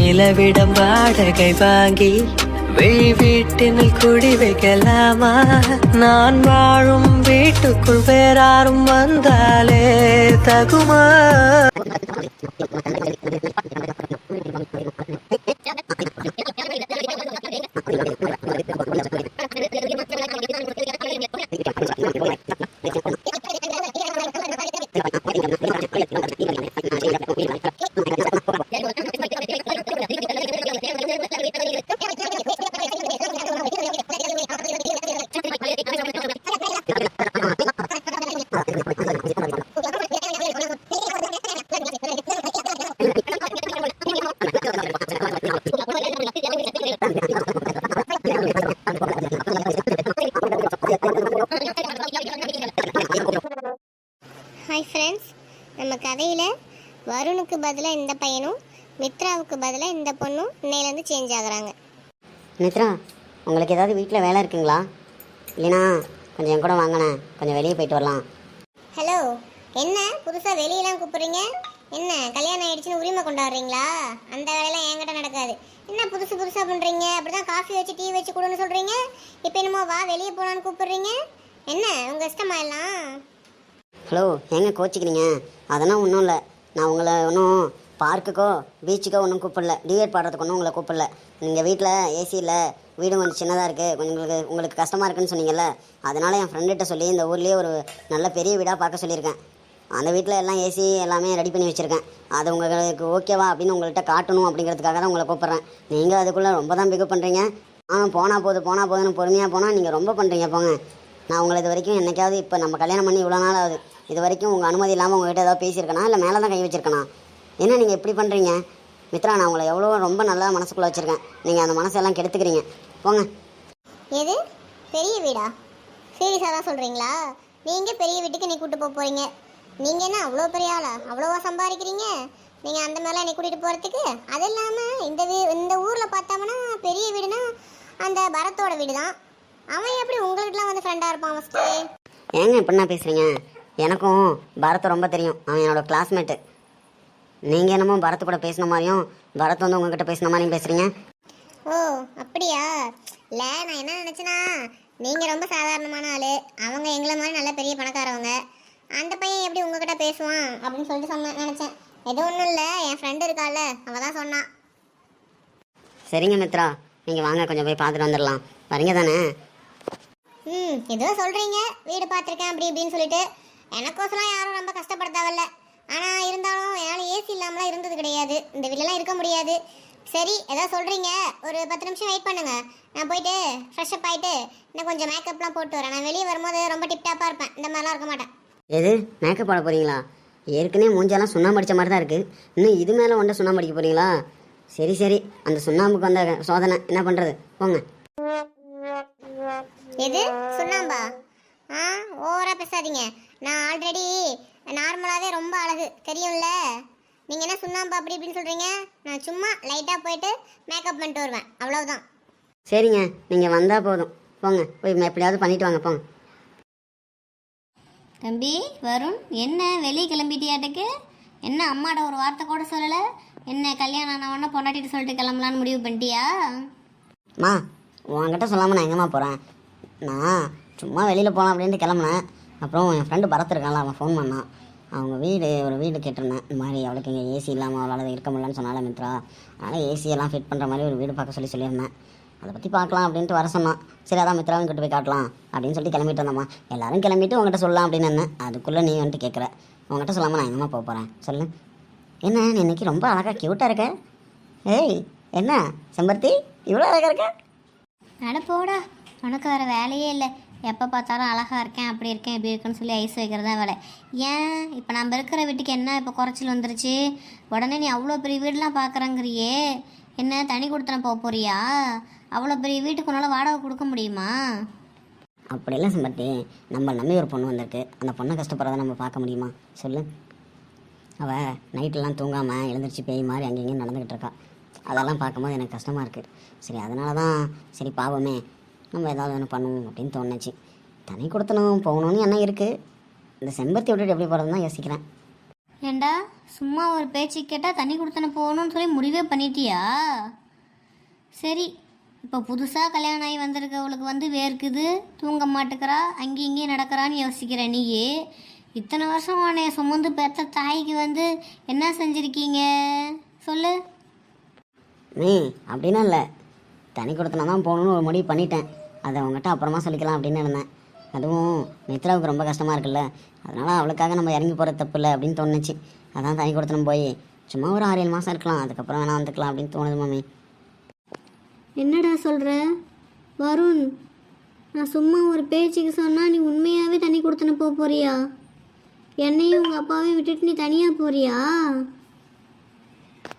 நிலவிடம் வாடகை வாங்கி வெளி வீட்டினில் குடி வைக்கலாமா? நான் வாழும் வீட்டுக்குள் வேறாரும் வந்தாலே தகுமா? ஹாய் நம்ம கதையில் வருணுக்கு பதிலாக இந்த பையனும் மித்ராவுக்கு பதிலாக இந்த பொண்ணும் இன்னையிலேருந்து சேஞ்ச் ஆகுறாங்க. மித்ரா உங்களுக்கு ஏதாவது வீட்டில் வேலை இருக்குங்களா? இல்லைனா கொஞ்சம் என் கூட வாங்கினேன் கொஞ்சம் வெளியே போயிட்டு வரலாம். ஹலோ என்ன? புதுசாக வெளியெல்லாம் கூப்பிட்றீங்க? என்ன கல்யாணம் ஆயிடுச்சுன்னு உரிமை கொண்டாடுறீங்களா? அந்த வேலையெல்லாம் என்கிட்ட நடக்காது. என்ன புதுசு புதுசாக பண்ணுறீங்க அப்படி தான் காஃபி வச்சு டீ வச்சு கொடுன்னு சொல்கிறீங்க இப்போ என்னமோ வா வெளியே போகலான்னு கூப்பிட்றீங்க? என்ன உங்கள் இஷ்டமா எல்லாம்? ஹலோ ஏங்க கோச்சிக்கிறீங்க? அதெல்லாம் ஒன்றும் இல்லை. நான் உங்களை ஒன்றும் பார்க்குக்கோ பீச்சுக்கோ ஒன்றும் கூப்பிடல. டிவேட் பாடுறதுக்கு ஒன்றும் உங்களை கூப்பிடல. நீங்கள் வீட்டில் ஏசி இல்லை. வீடும் கொஞ்சம் சின்னதாக இருக்குது கொஞ்சம் உங்களுக்கு உங்களுக்கு கஷ்டமாக இருக்குன்னு சொன்னீங்கல்ல. அதனால் என் ஃப்ரெண்டுகிட்ட சொல்லி இந்த ஊர்லேயே ஒரு நல்ல பெரிய வீடாக பார்க்க சொல்லியிருக்கேன். அந்த வீட்டில் எல்லாம் ஏசி எல்லாமே ரெடி பண்ணி வச்சுருக்கேன். அது உங்களுக்கு ஓகேவா அப்படின்னு உங்கள்கிட்ட காட்டணும் அப்படிங்கிறதுக்காக தான் உங்களை கூப்பிட்றேன். நீங்கள் அதுக்குள்ளே ரொம்ப தான் பிக்கப் பண்ணுறீங்க ஆ போனால் போதும் போனால் போதுன்னு பொறுமையாக போனால் நீங்கள் ரொம்ப பண்ணுறீங்க போங்க. நான் உங்களை இது வரைக்கும் என்னைக்காவது இப்போ நம்ம கல்யாணம் பண்ணி இவ்வளோ நாள் ஆகுது. இது வரைக்கும் உங்கள் அனுமதி இல்லாமல் உங்கள்கிட்ட ஏதாவது பேசியிருக்கனா? இல்லை மேலே தான் கை வச்சிருக்கனா? என்ன நீங்கள் இப்படி பண்ணுறீங்க மித்ரா நான் உங்களை எவ்வளோ ரொம்ப நல்லா மனசுக்குள்ளே வச்சுருக்கேன். நீங்கள் அந்த மனசெல்லாம் கெடுத்துக்கிறீங்க. போங்க. எது? பெரிய வீடா? சீரியஸாக தான் சொல்கிறீங்களா நீங்கள் பெரிய வீட்டுக்கு நீ கூட்டு போக போகிறீங்க நீங்கள் என்ன அவ்வளோ பெரிய ஆளா? அவ்வளோவா சம்பாதிக்கிறீங்க? நீங்கள் அந்த மாதிரிலாம் என்னை கூட்டிகிட்டு போகிறதுக்கு அது இல்லாமல் இந்த வீ இந்த ஊரில் பார்த்தோம்னா பெரிய வீடுனா அந்த பரத்தோட வீடு தான் அவன் எப்படி உங்கள்கிட்டலாம் வந்து ஃப்ரெண்டாக இருப்பான் ஃபஸ்ட்டு ஏங்க இப்படின்னா பேசுகிறீங்க எனக்கும் பரத்தை ரொம்ப தெரியும். அவன் என்னோட கிளாஸ்மேட்டு நீங்கள் என்னமோ பரத்து கூட பேசின மாதிரியும் பரத் வந்து உங்ககிட்ட பேசின மாதிரியும் பேசுகிறீங்க ஓ அப்படியா? இல்லை நான் என்ன நினச்சேன்னா நீங்கள் ரொம்ப சாதாரணமான ஆள். அவங்க எங்களை மாதிரி நல்ல பெரிய பணக்காரவங்க. அந்த பையன் எப்படி உங்ககிட்ட பேசுவான் அப்படின்னு சொல்லிட்டு சொன்ன நினச்சேன். எதுவும் ஒன்றும் இல்லை என் ஃப்ரெண்டு இருக்கால அவள் தான் சொன்னான் சரிங்க மித்ரா நீங்கள் வாங்க கொஞ்சம் போய் பார்த்துட்டு வந்துடலாம். வரீங்க தானே? ம் ஏதோ சொல்கிறீங்க வீடு பார்த்துருக்கேன் அப்படி இப்படின்னு சொல்லிட்டு. எனக்கோசரம் யாரும் ரொம்ப கஷ்டப்பட தேவையில்ல ஆனால் இருந்தாலும் என்னால் ஏசி இல்லாமலாம் இருந்தது கிடையாது. இந்த வீட்டிலலாம் இருக்க முடியாது. சரி ஏதோ சொல்கிறீங்க ஒரு பத்து நிமிஷம் வெயிட் பண்ணுங்க. நான் போயிட்டு ஃப்ரெஷ்அப் ஆகிட்டு இன்னும் கொஞ்சம் மேக்கப்லாம் போட்டு வரேன். நான் வெளியே வரும்போது ரொம்ப டிப்டாப்பாக இருப்பேன். இந்த மாதிரிலாம் இருக்க மாட்டேன். எது? மேக்கப் போட போகிறீங்களா ஏற்கனவே மூஞ்செல்லாம் சுண்ணாம்பு அடிச்ச மாதிரி தான் இருக்குது இன்னும் இது மேலே ஒன்றை சுண்ணாம்பு அடிக்க போகிறீங்களா சரி சரி. அந்த சுண்ணாம்புக்கு வந்த சோதனை. என்ன பண்ணுறது போங்க. எது? சுண்ணாம்பா? ஆ ஓவரா பேசாதீங்க. நான் ஆல்ரெடி நார்மலாகவே ரொம்ப அழகு. தெரியும்ல? நீங்கள் என்ன சுண்ணாம்பா அப்படி இப்படின்னு சொல்கிறீங்க நான் சும்மா லைட்டாக போயிட்டு மேக்கப் பண்ணிட்டு வருவேன். அவ்வளவுதான். சரிங்க. நீங்கள் வந்தால் போதும். போங்க. போய் எப்படியாவது பண்ணிட்டு வாங்க. போங்க. தம்பி வருண் என்ன? வெளியே கிளம்பிட்டியாட்டுக்கு என்ன அம்மாட ஒரு வார்த்தை கூட சொல்லலை? என்ன கல்யாணம் ஆனவொன்னே பொண்டாட்டிட்டு சொல்லிட்டு கிளம்பலான்னு முடிவு பண்ணிட்டியா? மா உன்கிட்ட சொல்லாமல் நான் எங்கேம்மா போகிறேன் நான் சும்மா வெளியில் போகலாம் அப்படின்ட்டு கிளம்புனேன். அப்புறம் என் ஃப்ரெண்டு பரத் இருக்கான்ல அவன் ஃபோன் பண்ணான். அவங்க வீடு ஒரு வீடு கேட்டிருந்தேன். இந்த மாதிரி அவளுக்கு இங்கே ஏசி இல்லாமல் அவளால் இருக்க முடியலன்னு சொன்னால மித்ரா. அதனால் ஏசியெல்லாம் ஃபிட் பண்ணுற மாதிரி ஒரு வீடு பார்க்க சொல்லி சொல்லியிருந்தேன். அதை பற்றி பார்க்கலாம் அப்படின்ட்டு வர சொன்னான். சரி அதான் மித்ராவும் கிட்ட போய் காட்டலாம் அப்படின்னு சொல்லிட்டு கிளம்பிட்டு வந்தம்மா. எல்லாரும் கிளம்பிட்டு உங்ககிட்ட சொல்லலாம் அப்படின்னு என்ன அதுக்குள்ளே நீ வந்துட்டு கேட்குற உங்ககிட்ட சொல்லாமல் நான் எங்கம்மா போக போகிறேன் சொல்லு. என்ன நீ இன்னைக்கு ரொம்ப அழகாக க்யூட்டாக இருக்க. ஏய் என்ன செம்பருத்தி? இவ்வளோ அழகாக இருக்க. அட போடா உனக்கு வர வேலையே இல்லை. எப்போ பார்த்தாலும் அழகாக இருக்கேன் அப்படி இருக்கேன் இப்படி இருக்கேன்னு சொல்லி ஐஸ் வைக்கிறதா வேலை. ஏன்? இப்போ நம்ம இருக்கிற வீட்டுக்கு என்ன இப்போ குறைச்சல் வந்துருச்சு? உடனே நீ அவ்வளோ பெரிய வீடெலாம் பார்க்குறங்கிறியே. என்ன தனி கொடுத்தன போக போறியா? அவ்வளோ பெரிய வீட்டுக்கு உன்னால் வாடகை கொடுக்க முடியுமா? அப்படிலாம் இல்லை நம்ம நம்பி ஒரு பொண்ணு வந்திருக்கு. அந்த பொண்ணை கஷ்டப்படுறத நம்ம பார்க்க முடியுமா? சொல்லு. அவள் நைட்டெல்லாம் தூங்காமல் எழுந்திரிச்சு பேய் மாதிரி அங்கே இங்கேயும் நடந்துக்கிட்டு இருக்கா. அதெல்லாம் பார்க்கும்போது எனக்கு கஷ்டமாக இருக்குது சரி அதனால தான் சரி பாவமே. நம்ம ஏதாவது ஒன்று பண்ணுவோம் அப்படின்னு தோணுச்சு. தனி கொடுத்தனும் போகணும்னு என்ன இருக்குது இந்த செம்பருத்தி விட்டுட்டு எப்படி போகிறதுன்னு தான் யோசிக்கிறேன். ஏண்டா சும்மா ஒரு பேச்சு கேட்டால் தண்ணி கொடுத்தன போகணும்னு சொல்லி முடிவே பண்ணிட்டியா? சரி இப்போ புதுசாக கல்யாணம் ஆகி வந்திருக்கவளுக்கு வந்து வேர்க்குது தூங்க மாட்டேக்கிறா அங்கேயும் இங்கேயும் நடக்கிறான்னு யோசிக்கிற நீயே இத்தனை வருஷம் உன்னைய சுமந்து பெற்ற தாய்க்கு வந்து என்ன செஞ்சுருக்கீங்க? சொல்லு. நீ அப்படின்னா இல்லை. தனி கொடுத்தனா தான் போகணுன்னு ஒரு முடிவு பண்ணிட்டேன். அதை அவங்ககிட்ட அப்புறமா சொல்லிக்கலாம் அப்படின்னு இருந்தேன். அதுவும் மித்ராவுக்கு ரொம்ப கஷ்டமாக இருக்குல்ல. அதனால் அவளுக்காக நம்ம இறங்கி போகிற தப்பு இல்லை அப்படின்னு தோணுச்சு. அதான் தனி கொடுத்தனம் போய் சும்மா ஒரு ஆறு ஏழு மாதம் இருக்கலாம். அதுக்கப்புறம் வேணா வந்துக்கலாம் அப்படின்னு தோணுது மம்மி என்னடா சொல்கிற வருண் நான் சும்மா ஒரு பேச்சுக்கு சொன்னால் நீ உண்மையாகவே தண்ணி கொடுத்துன்னு போக போறியா? என்னையும் உங்கள் அப்பாவையும் விட்டுட்டு நீ தனியாக போறியா?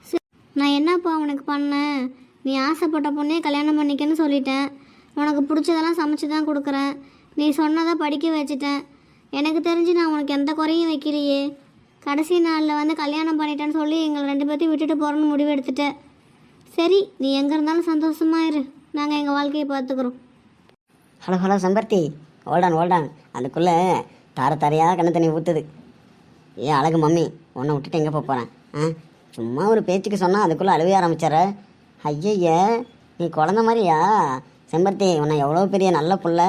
சரி, நான் என்னப்பா உனக்கு பண்ணேன்? நீ ஆசைப்பட்ட பொண்ணே கல்யாணம் பண்ணிக்கன்னு சொல்லிட்டேன். உனக்கு பிடிச்சதெல்லாம் சமைச்சு தான் கொடுக்குறேன். நீ சொன்னதை படிக்க வச்சுட்டேன். எனக்கு தெரிஞ்சு நான் உனக்கு எந்த குறையும் வைக்கலையே. கடைசி நாளில் வந்து கல்யாணம் பண்ணிட்டேன்னு சொல்லி எங்களை ரெண்டு பேர்த்தையும் விட்டுட்டு போகிறோன்னு முடிவு எடுத்துட்டேன் சரி நீ எங்கே இருந்தாலும் சந்தோஷமா இரு. நாங்கள் எங்கள் வாழ்க்கையை பார்த்துக்குறோம். Hello hello சம்பர்த்தி. ஓல்டான் ஓல்டான் அதுக்குள்ளே தார தாரையாக கண்ணு தண்ணி ஊற்றுது ஏன் அழகு மம்மி உன்னை விட்டுட்டு எங்கே போக போகிறேன் ஆ? சும்மா ஒரு பேச்சுக்கு சொன்னால் அதுக்குள்ளே அழுவே ஆரம்பிச்சார ஐயய்ய நீ குழந்த மாதிரியா? செம்பருத்தி உன்னை எவ்வளோ பெரிய நல்ல புள்ள.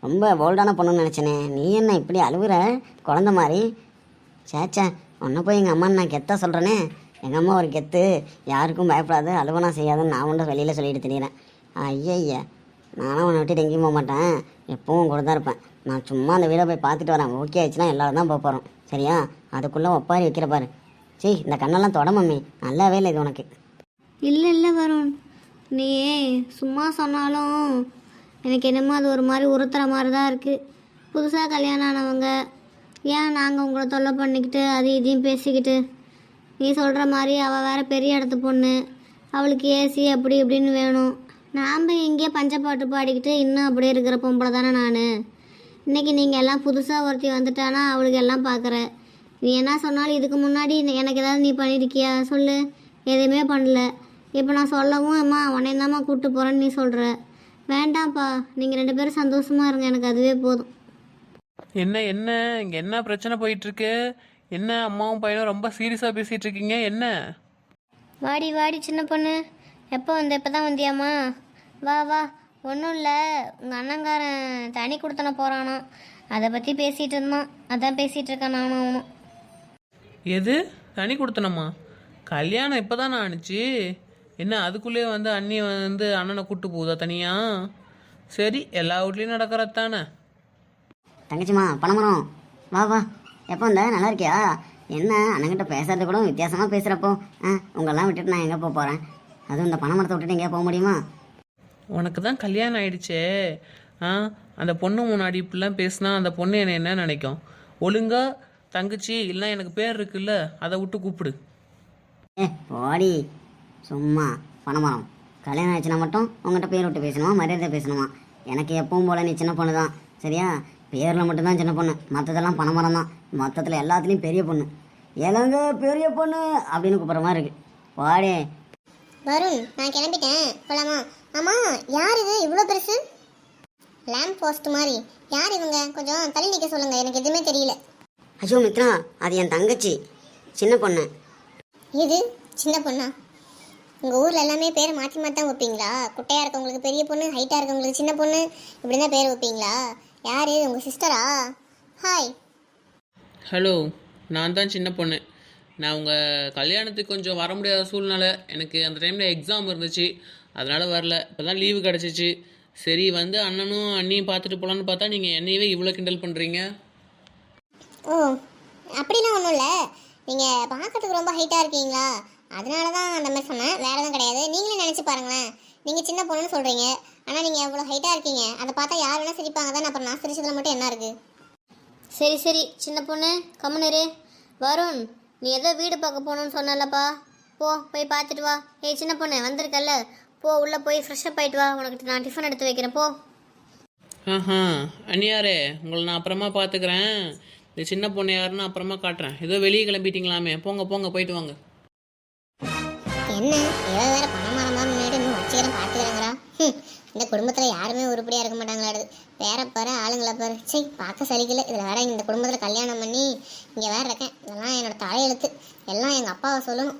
ரொம்ப போல்டான பொண்ணுன்னு நினச்சேனே. நீ என்ன இப்படி அழுகுற குழந்த மாதிரி. சேச்சே உன்னை போய் எங்கள் அம்மா நான் கெத்தாக சொல்கிறேனே எங்கள் அம்மா ஒரு கெத்து. யாருக்கும் பயப்படாது அழுவனா செய்யாதுன்னு நான் உண்டு வெளியில் சொல்லிட்டு திரியிறேன். ஐயய்ய நானும் உன்னை விட்டு எங்கேயும் போக மாட்டேன். எப்பவும் கூட தான் இருப்பேன். நான் சும்மா அந்த வீடை போய் பார்த்துட்டு வரேன். ஓகே ஆயிடுச்சுன்னா எல்லாரும் தான் போக போகிறோம் சரியா? அதுக்குள்ளே ஒப்பாரி வைக்கிற பாரு. சீ இந்த கண்ணெல்லாம் தொட மம்மி. நல்லாவே இல்லை இது உனக்கு. இல்லை இல்லை வருண். நீ சும்மா சொன்னாலும் எனக்கு என்னமோ அது ஒரு மாதிரி உறுத்துற மாதிரி தான் இருக்குது புதுசாக கல்யாணம் ஆனவங்க ஏன் நாங்கள் உங்களை தொல்லை பண்ணிக்கிட்டு அது இதையும் பேசிக்கிட்டு? நீ சொல்கிற மாதிரி அவள் வேற பெரிய இடத்து பொண்ணு. அவளுக்கு ஏசி அப்படி இப்படின்னு வேணும். நாம் இங்கேயே பஞ்சப்பாட்டு பாடிக்கிட்டு இன்னும் அப்படியே இருக்கிற பொம்பளை தானே நான். இன்னைக்கு நீங்கள் எல்லாம் புதுசாக ஒருத்தி வந்துட்டானா அவளுக்கு எல்லாம் பார்க்குற நீ என்ன சொன்னாலும் இதுக்கு முன்னாடி எனக்கு ஏதாவது நீ பண்ணியிருக்கியா சொல்லு. எதுவுமே பண்ணல. இப்போ நான் சொல்லவும் அம்மா உன்னை தாம்மா கூப்பிட்டு போகிறேன்னு நீ சொல்கிற வேண்டாம்ப்பா. நீங்கள் ரெண்டு பேரும் சந்தோஷமாக இருங்க. எனக்கு அதுவே போதும். என்ன என்ன? இங்க என்ன பிரச்சனை போயிட்டு இருக்கு என்ன அம்மாவும் பையனும் ரொம்ப சீரியஸா பேசிட்டு இருக்கீங்க என்ன? வாடி வாடி சின்ன பொண்ணு. எப்போ வந்த? இப்போ தான் வந்தியாம்மா? வா வா. ஒன்றும் இல்லை. உங்கள் அண்ணங்காரன் தனி கொடுத்தன போகிறானோ அதை பற்றி பேசிகிட்டு இருந்தான். அதான் பேசிகிட்டு இருக்கேன் நானும் அவனும். எது? தனி கொடுத்தனம்மா கல்யாணம் இப்போதான் ஆணுச்சு? என்ன அதுக்குள்ளேயே வந்து அண்ணி வந்து அண்ணனை கூட்டு போகுதா தனியா? சரி எல்லா வீட்லேயும் நடக்கிறது தானே தங்கச்சிம்மா பணமரம் வா வா. எப்போ வந்த? நல்லா இருக்கியா? என்ன அண்ணங்கிட்ட பேசுறது கூட வித்தியாசமாக பேசுகிறப்போ ஆ உங்களெல்லாம் விட்டுட்டு நான் எங்கே போக போகிறேன் அதுவும் இந்த பணமரத்தை விட்டுட்டு எங்கேயா போக முடியுமா? உனக்கு தான் கல்யாணம் ஆயிடுச்சே. ஆ அந்த பொண்ணு முன்னாடி இப்படிலாம் பேசினா அந்த பொண்ணு என்னை என்ன நினைக்கும்? ஒழுங்கா தங்கச்சி இல்லைன்னா எனக்கு பேர் இருக்குல்ல அதை விட்டு கூப்பிடு. ஏ போடி. சும்மா பணமரம். கல்யாணம் ஆச்சுன்னா மட்டும் உங்கள்கிட்ட பேர் விட்டு பேசணுமா மரியாதை பேசணுமா? எனக்கு எப்பவும் போல நீ சின்ன பொண்ணு தான் சரியா? பேரில் மட்டும்தான் சின்ன பொண்ணு. மற்றதெல்லாம் பணமரம் தான். மொத்தத்தில் எல்லாத்துலேயும் பெரிய பொண்ணு. இளங்க பெரிய பொண்ணு அப்படின்னு கூப்பிட்ற மாதிரி இருக்கு. வாடே. வருண் நான் கிளம்பிட்டேன். போலாமா? ஆமா யார் இது? இவ்வளோ பெருசு? லேம்ப் போஸ்ட் மாதிரி. யார் இவங்க? கொஞ்சம் தள்ளி நிற்க சொல்லுங்க. எனக்கு எதுவுமே தெரியல. ஐயோ மித்ரா அது என் தங்கச்சி. சின்ன பொண்ணு. இது சின்ன பொண்ணா? உங்கள் ஊரில் எல்லாமே பேர் மாற்றி மாற்றி தான் வைப்பீங்களா? குட்டையாக இருக்கவங்களுக்கு பெரிய பொண்ணு ஹைட்டாக இருக்கவங்களுக்கு சின்ன பொண்ணு இப்படி தான் பேர் வைப்பீங்களா? யார்? உங்கள் சிஸ்டரா ஹாய் ஹலோ நான் தான் சின்ன பொண்ணு. நான் உங்கள் கல்யாணத்துக்கு கொஞ்சம் வர முடியாத சூழ்நிலை. எனக்கு அந்த டைமில் எக்ஸாம் இருந்துச்சு. அதனால் வரல. இப்போ தான் லீவு கிடச்சிச்சு. சரி வந்து அண்ணனும் அண்ணியும் பார்த்துட்டு போகலான்னு பார்த்தா நீங்கள் என்னையவே இவ்வளோ கிண்டல் பண்ணுறீங்க ஓ அப்படிலாம் ஒன்றும் இல்லை. நீங்கள் பார்க்கறதுக்கு ரொம்ப ஹைட்டாக இருக்கீங்களா? அதனால தான் அந்த மாதிரி சொன்னேன். வேறு எதுவும் கிடையாது. நீங்களே நினச்சி பாருங்களேன். நீங்கள் சின்ன பொண்ணுன்னு சொல்கிறீங்க ஆனால் நீங்கள் எவ்வளோ ஹைட்டாக இருக்கீங்க. அதை பார்த்தா யார் வேணால் சிரிப்பாங்க. தானே அப்புறம் நான் சிரிச்சதுல மட்டும் என்ன இருக்குது சரி சரி. சின்ன பொண்ணு கம்முனரு வருண் நீ ஏதோ வீடு பார்க்க போகணுன்னு சொன்னலப்பா போ போய் பார்த்துட்டு வா. ஏய் சின்ன பொண்ணு வந்திருக்கல்ல? போ உள்ளே போய் ஃப்ரெஷ்அப் ஆயிட்டு வா. உனக்கு நான் டிஃபன் எடுத்து வைக்கிறேன். போ. ஆஹா அண்ணியாரே உங்களை நான் அப்புறமா பார்த்துக்கிறேன். இந்த சின்ன பொண்ணு யாருன்னு அப்புறமா காட்டுறேன். ஏதோ வெளியே கிளம்பிட்டீங்களாமே. போங்க போங்க போயிட்டு வாங்க. என்ன? ஏதோ வேற பணம் மரம் முன்னாடி இன்னும் வச்சுக்கிறேன் பார்த்துக்கிறேங்கிறா இந்த குடும்பத்தில் யாருமே உருப்படியாக இருக்க மாட்டாங்களாடு. பேரை பாரு ஆளுங்களை பாரு. சரி பார்க்க சலிக்கல. இதில் வேற இந்த குடும்பத்தில் கல்யாணம் பண்ணி இங்கே வேற இருக்கேன். இதெல்லாம் என்னோட தலையெழுத்து. எல்லாம் எங்கள் அப்பாவை சொல்லணும்.